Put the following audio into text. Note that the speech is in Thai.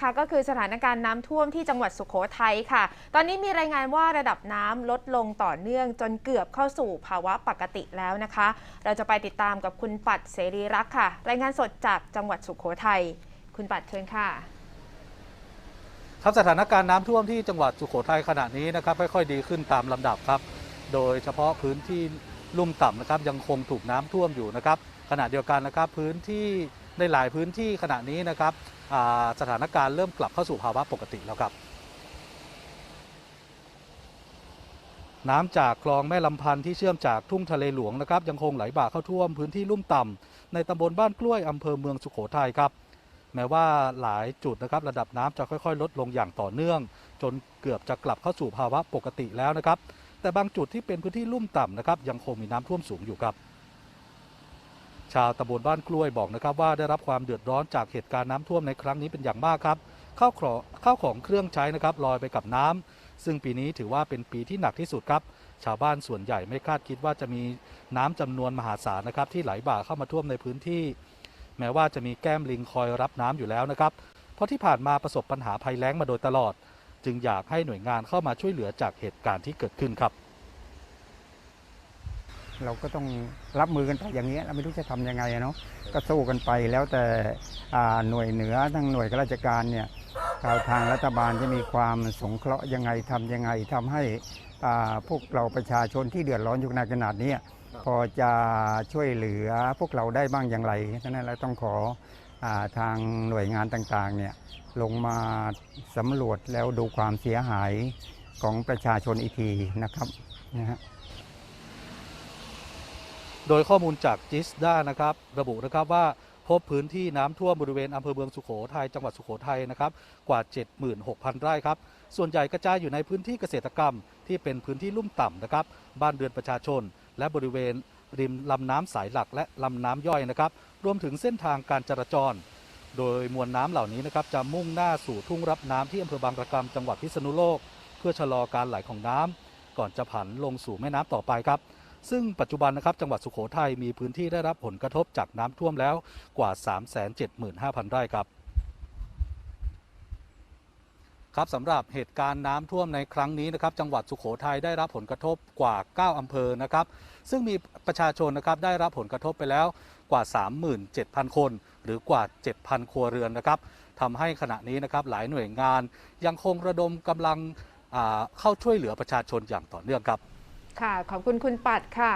ค่ะก็คือสถานการณ์น้ำท่วมที่จังหวัดสุโขทัยค่ะ ตอนนี้มีรายงานว่าระดับน้ำลดลงต่อเนื่องจนเกือบเข้าสู่ภาวะปกติแล้วนะคะ เราจะไปติดตามกับคุณปัดเสรีรักค่ะ รายงานสดจากจังหวัดสุโขทัยคุณปัดเชิญค่ะครับสถานการณ์น้ำท่วมที่จังหวัดสุโขทัยขณะนี้นะครับค่อยๆดีขึ้นตามลำดับครับ โดยเฉพาะพื้นที่ลุ่มต่ำนะครับยังคงถูกน้ำท่วมอยู่นะครับขณะเดียวกันนะครับพื้นที่ ในหลายพื้นที่ขณะนี้นะครับสถานการณ์เริ่มกลับเข้าสู่ภาวะปกติแล้วครับ น้ำจากคลองแม่ลำพันธ์ที่เชื่อมจากทุ่งทะเลหลวงนะครับ ยังคงไหลบ่าเข้าท่วมพื้นที่ลุ่มต่ำในตำบลบ้านกล้วยอำเภอเมืองสุโขทัยครับแม้ว่าหลายจุดนะครับระดับน้ำจะค่อยๆ ลดลงอย่างต่อเนื่อง จนเกือบจะกลับเข้าสู่ภาวะปกติแล้วนะครับ แต่บางจุดที่เป็นพื้นที่ลุ่มต่ำนะครับยังคงมีน้ำท่วมสูงอยู่ครับ ชาวตำบลบ้านกล้วยบอกนะครับว่าได้รับความเดือดร้อนจากเหตุการณ์น้ำท่วมในครั้งนี้เป็นอย่างมากครับข้าวของข้าวของเครื่องใช้นะครับลอยไปกับน้ำซึ่งปีนี้ถือว่าเป็นปีที่หนักที่สุดครับ ชาวบ้านส่วนใหญ่ไม่คาดคิดว่าจะมีน้ำจำนวนมหาศาลนะครับ ที่ไหลบ่าเข้ามาท่วมในพื้นที่ แม้ว่าจะมีแก้มลิงคอยรับน้ำอยู่แล้วนะครับ เพราะที่ผ่านมาประสบปัญหาภัยแล้งมาโดยตลอด จึงอยากให้หน่วยงานเข้ามาช่วยเหลือจากเหตุการณ์ที่เกิดขึ้นครับ เราก็ต้องรับมือกันไปอย่างนี้ยเราไม่รู้จะทำยังไงอะเนาะก็สู้กันไปแล้วแต่อ่าหน่วยเหนือทั้งหน่วยข้าราชการเนี่ยทางรัฐบาลจะมีความสงเคราะห์ยังไงทำยังไงทำให้อ่าพวกเราประชาชนที่เดือดร้อนอยู่ในขนาดเนี้ยพอจะช่วยเหลือพวกเราได้บ้างอย่างไรฉะนั้นเราต้องขออาทางหน่วยงานต่างๆเนี่ยลงมาสำรวจแล้วดูความเสียหายของประชาชนอีกทีนะครับนะฮะ โดยข้อมูลจากจิสด้านะครับ ระบุนะครับว่าพบพื้นที่น้ำท่วมบริเวณอำเภอเมืองสุโขทัยจังหวัดสุโขทัยนะครับกว่า 76,000 ไร่ครับ ส่วนใหญ่กระจายอยู่ในพื้นที่เกษตรกรรม ที่เป็นพื้นที่ลุ่มต่ำนะครับ บ้านเรือนประชาชน และบริเวณริมลำน้ำสายหลักและลำน้ำย่อยนะครับ รวมถึงเส้นทางการจราจร โดยมวลน้ำเหล่านี้นะครับจะมุ่งหน้าสู่ทุ่งรับน้ำที่อำเภอบางระกำจังหวัดพิษณุโลก เพื่อชะลอการไหลของน้ำก่อนจะผันลงสู่แม่น้ำต่อไปครับ ซึ่งปัจจุบันนะครับจังหวัดสุโขทัยมีพื้นที่ได้รับผลกระทบจากน้ำท่วมแล้วกว่า 375,000 ไร่ครับครับสำหรับเหตุการณ์น้ำท่วมในครั้งนี้นะครับจังหวัดสุโขทัยได้รับผลกระทบกว่า 9 อำเภอนะครับซึ่งมีประชาชนนะครับได้รับผลกระทบไปแล้วกว่า 37,000 คน หรือกว่า 7,000 ครัวเรือนนะครับทำให้ขณะนี้นะครับหลายหน่วยงานยังคงระดมกำลังเข้าช่วยเหลือประชาชนอย่างต่อเนื่องครับ ค่ะ ขอบคุณคุณปัดค่ะ